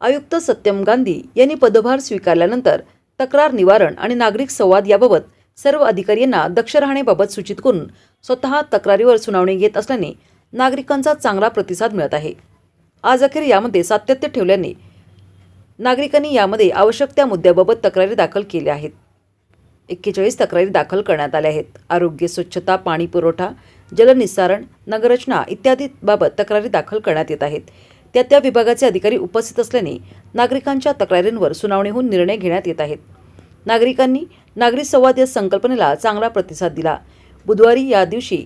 आयुक्त सत्यम गांधी यांनी पदभार स्वीकारल्यानंतर तक्रार निवारण आणि नागरिक संवाद याबाबत सर्व अधिकारी यांना दक्ष राहण्याबाबत सूचित करून स्वतः तक्रारीवर सुनावणी घेत असल्याने नागरिकांचा चांगला प्रतिसाद मिळत आहे. आज अखेर यामध्ये सातत्य ठेवल्याने नागरिकांनी यामध्ये आवश्यक त्या मुद्द्याबाबत तक्रारी दाखल केल्या आहेत. एक्केचाळीस तक्रारी दाखल करण्यात आल्या आहेत. आरोग्य स्वच्छता पाणी पुरवठा जलनिस्सारण नगररचना इत्यादी बाबत तक्रारी दाखल करण्यात येत आहेत. त्या त्या विभागाचे अधिकारी उपस्थित असल्याने नागरिकांच्या तक्रारींवर सुनावणी होऊन निर्णय घेण्यात येत आहेत. नागरिकांनी नागरी संवाद या संकल्पनेला चांगला प्रतिसाद दिला. बुधवारी या दिवशी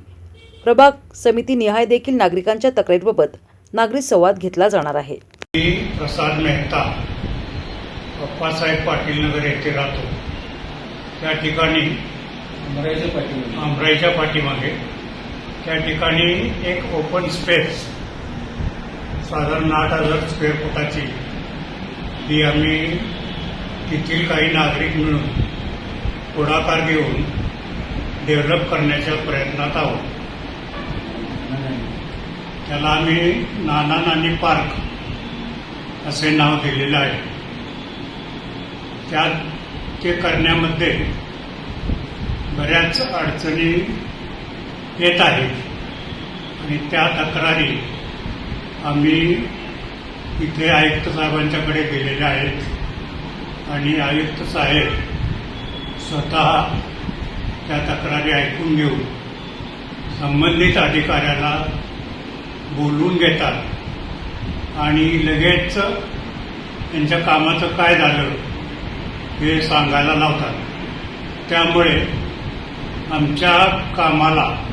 प्रभाग समिती निहाय देखील नागरिकांच्या तक्रारीबाबत नागरी संवाद घेतला जाणार आहे. मी प्रसाद मेहता अप्पासाहेब पाटील नगर येथे राहतो. त्या ठिकाणी मरायच्या पाठीमागे. आमराईच्या पाठीमागे. त्या ठिकाणी एक ओपन स्पेस साधारण आठ हजार स्क्वेअर फुटाची. ही आम्ही तेथील काही नागरिक मिळून पुढाकार घेऊन डेव्हलप करण्याच्या प्रयत्नात आहोत. त्याला आम्ही नाना नानी पार्क असे नाव दिलेलं आहे. त्यात ते करण्यामध्ये बऱ्याच अडचणी येत आहेत. आणि त्या तक्रारी आम्ही इथे आयुक्त साहेबांच्याकडे गेलेले आहेत. आणि आयुक्त साहेब स्वतः त्या तक्रारी ऐकून घेऊन संबंधित अधिकाऱ्याला बोलून घेतात. आणि लगेच त्यांच्या कामाचं काय झालं हे सांगायला लावतात. त्यामुळे आमच्या कामाला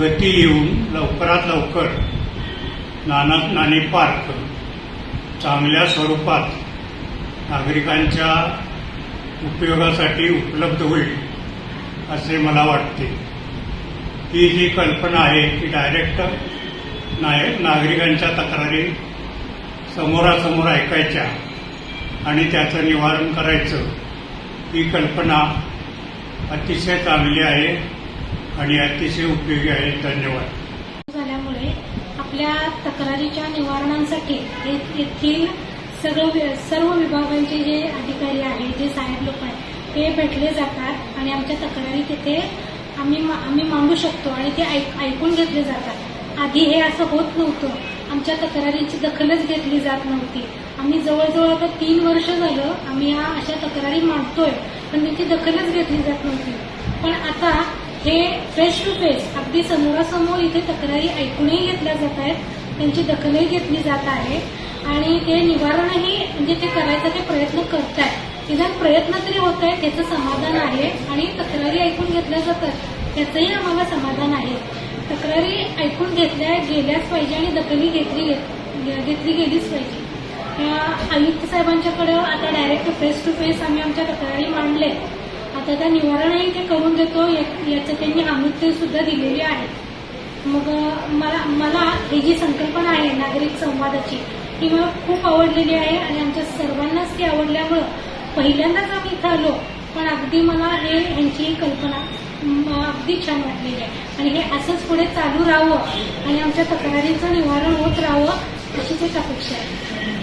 गती येऊन लवकरात लवकर नाना नानी पार्क. चांगल्या स्वरूपात नागरिकांच्या उपयोगासाठी उपलब्ध होईल असे मला वाटते. ही जी कल्पना आहे की डायरेक्ट नाय- नागरिकांच्या तक्रारी समोरासमोर ऐकायच्या आणि त्याचं निवारण करायचं ही कल्पना अतिशय चांगली आहे आणि अतिशय उपयोगी आहे. धन्यवाद. आपल्या तक्रारीच्या निवारणांसाठी येथील सर्व सर्व विभागांचे जे अधिकारी आहेत जे साहेब लोक आहेत ते भेटले जातात आणि आमच्या तक्रारी तिथे आम्ही मा- आम्ही मांडू शकतो आणि ते ऐक- ऐकून घेतले जातात. आधी हे असं होत नव्हतं. आमच्या तक्रारींची दखलच घेतली जात नव्हती. आम्ही जवळजवळ आता तीन वर्ष झालं आम्ही या अशा तक्रारी मांडतोय पण त्याची दखलच घेतली जात नव्हती. पण आता हे फेस टू फेस अगदी समोरासमोर इथे तक्रारी ऐकूनही घेतल्या जात आहेत. त्यांची दखलही घेतली जात आहे. आणि ते निवारणही म्हणजे ते करायचा ते प्रयत्न करतायत. निदान प्रयत्न तरी होत आहे त्याचं समाधान आहे. आणि तक्रारी ऐकून घेतल्या जातात त्याचंही आम्हाला समाधान आहे. तक्रारी ऐकून घेतल्या गेल्याच पाहिजे आणि दखली घेतली घेत- घेतली गेलीच पाहिजे. आयुक्त साहेबांच्याकडे आता डायरेक्ट फेस टू फेस आम्ही आमच्या तक्रारी मांडले आता त्या निवारणही ते करून देतो याचं त्यांनी आमित्य सुद्धा दिलेली आहे. मग मला मला ही जी संकल्पना आहे नागरिक संवादाची ती मला खूप आवडलेली आहे आणि आमच्या सर्वांनाच ती आवडल्यामुळं पहिल्यांदाच आम्ही इथं आलो पण अगदी मला हे यांची ही कल्पना अगदी छान वाटलेली आहे. आणि हे असंच पुढे चालू राहावं आणि आमच्या तक्रारींचं निवारण होत राहावं अशीच एक अपेक्षा आहे.